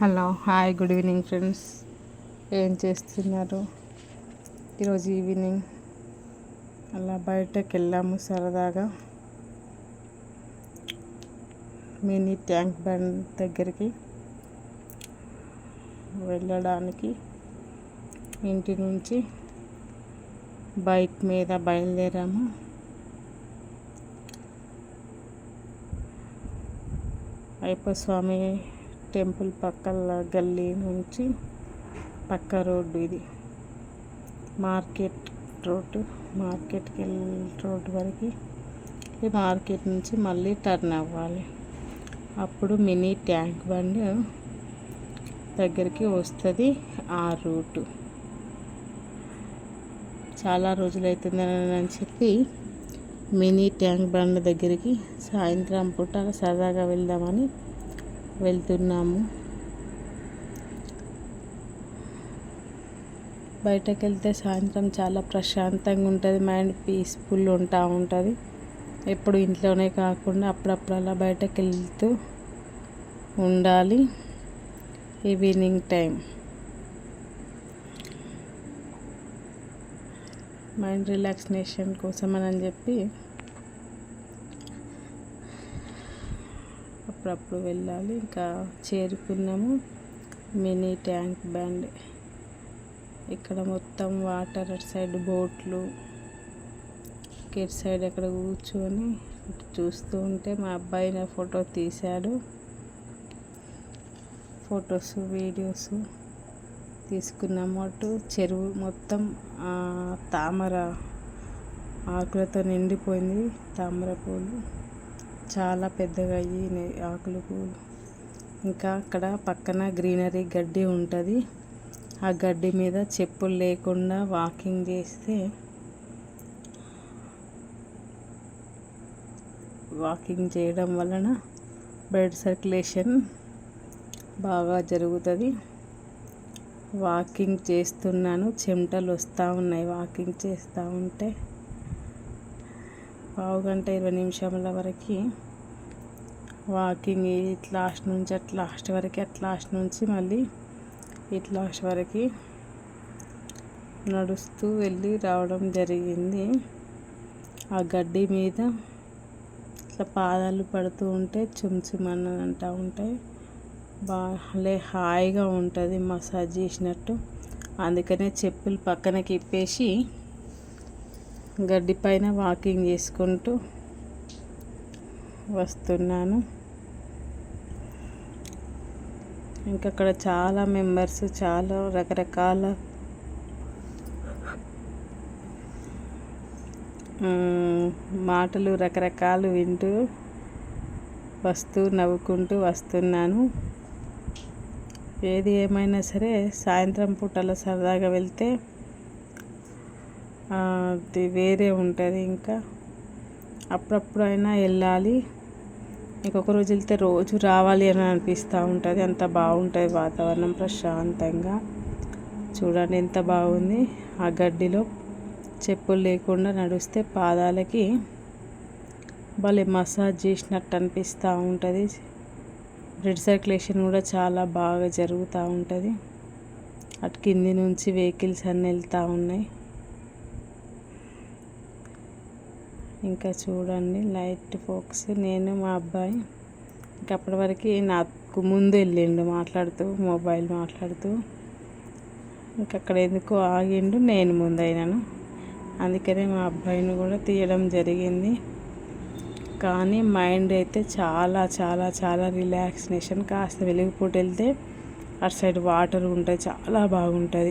Hello hi good evening friends. ఏం చేస్తున్నారు? ఈరోజు ఈవినింగ్. అలా బయటకు వెళ్ళాము సరదాగా. మినీ ట్యాంక్ బండ్ దగ్గరికి వెళ్ళడానికి ఇంటి నుంచి బైక్ మీద బయలుదేరాము. అయ్యప్ప స్వామి టెంపుల్ పక్కల గల్లీ నుంచి పక్క రోడ్డు ఇది. మార్కెట్ రోడ్డు మార్కెట్కి వెళ్ళే రోడ్డు వరకు ఈ మార్కెట్ నుంచి మళ్ళీ టర్న్ అవ్వాలి. అప్పుడు మినీ ట్యాంక్ బండ్ దగ్గరికి వస్తుంది ఆ రూటు. చాలా రోజులు అవుతుందని అని చెప్పి మినీ ట్యాంక్ బండ్ దగ్గరికి సాయంత్రం పూట సరదాగా వెళ్దామని వెళ్తున్నాము. బయటకు వెళ్తే సాయంత్రం చాలా ప్రశాంతంగా ఉంటుంది. మైండ్ పీస్ఫుల్ ఉంటా ఉంటుంది. ఎప్పుడు ఇంట్లోనే కాకుండా అప్పుడప్పుడు అలా బయటకు వెళ్తూ ఉండాలి. ఈవినింగ్ టైం మైండ్ రిలాక్సినేషన్ కోసం అని చెప్పి అప్పుడప్పుడు వెళ్ళాలి. ఇంకా చేరుకున్నాము. మినీ ట్యాంక్ బ్యాండ్ ఇక్కడ మొత్తం వాటర్ అటు సైడ్ బోట్లు ఇటు సైడ్ అక్కడ కూర్చొని చూస్తూ ఉంటే మా అబ్బాయి నా ఫోటో తీశాడు. ఫొటోస్ వీడియోస్ తీసుకున్నాము అటు. చెరువు మొత్తం తామర ఆకులతో నిండిపోయింది. తామర పూలు. చాలా పెద్దగా అయ్యి ఆకులు పూలు ఇంకా అక్కడ పక్కన గ్రీనరీ గడ్డి ఉంటుంది. ఆ గడ్డి మీద చెప్పులు లేకుండా వాకింగ్ చేస్తే వాకింగ్ చేయడం వలన బ్లడ్ సర్క్యులేషన్ బాగా జరుగుతుంది. వాకింగ్ చేస్తున్నాను. చెమటలు వస్తూ ఉన్నాయి. వాకింగ్ చేస్తూ ఉంటే పావు గంట ఇరవై నిమిషముల వరకు వాకింగ్ ఇట్ లాస్ట్ నుంచి అట్ లాస్ట్ వరకు అట్ లాస్ట్ నుంచి మళ్ళీ ఇట్ లాస్ట్ వరకు నడుస్తూ వెళ్ళి రావడం జరిగింది. ఆ గడ్డి మీద ఇట్లా పాదాలు పడుతూ ఉంటే చుమ్చుమన్న అంటూ ఉంటాయి బాగా హాయిగా ఉంటుంది మసాజ్ చేసినట్టు అందుకనే చెప్పులు పక్కనకి ఇప్పేసి గడ్డి పైన వాకింగ్ చేసుకుంటూ వస్తున్నాను. ఇంకా అక్కడ చాలా మెంబర్స్ చాలా రకరకాల మాటలు రకరకాలు వింటూ వస్తూ నవ్వుకుంటూ వస్తున్నాను. ఏది ఏమైనా సరే సాయంత్రం పూటలో సరదాగా వెళ్తే అది వేరే ఉంటుంది ఇంకా. అప్పుడప్పుడు అయినా వెళ్ళాలి. ఇంకొక రోజు వెళ్తే రోజు రావాలి అని అనిపిస్తూ ఉంటుంది. అంత బాగుంటుంది వాతావరణం ప్రశాంతంగా. చూడండి ఎంత బాగుంది. ఆ గడ్డిలో చెప్పులు లేకుండా నడిస్తే పాదాలకి భలే మసాజ్ చేసినట్టు అనిపిస్తూ ఉంటుంది. బ్లడ్ సర్క్యులేషన్ కూడా చాలా బాగా జరుగుతూ ఉంటుంది. అటు కింది నుంచి వెహికల్స్ అన్నీ వెళ్తూ ఉన్నాయి. ఇంకా చూడండి లైట్ ఫోక్స్. నేను మా అబ్బాయి. ఇంకా అప్పటి వరకు నాకు ముందు వెళ్ళిండు మాట్లాడుతూ మొబైల్ మాట్లాడుతూ. ఇంకా అక్కడ ఎందుకో ఆగిండు నేను ముందు అయినాను అందుకనే మా అబ్బాయిని కూడా తీయడం జరిగింది. కానీ మైండ్ అయితే చాలా చాలా చాలా రిలాక్సినేషన్ కాస్త వెలుగుపూట వెళ్తే అటు సైడ్ వాటర్ ఉంటుంది చాలా బాగుంటుంది.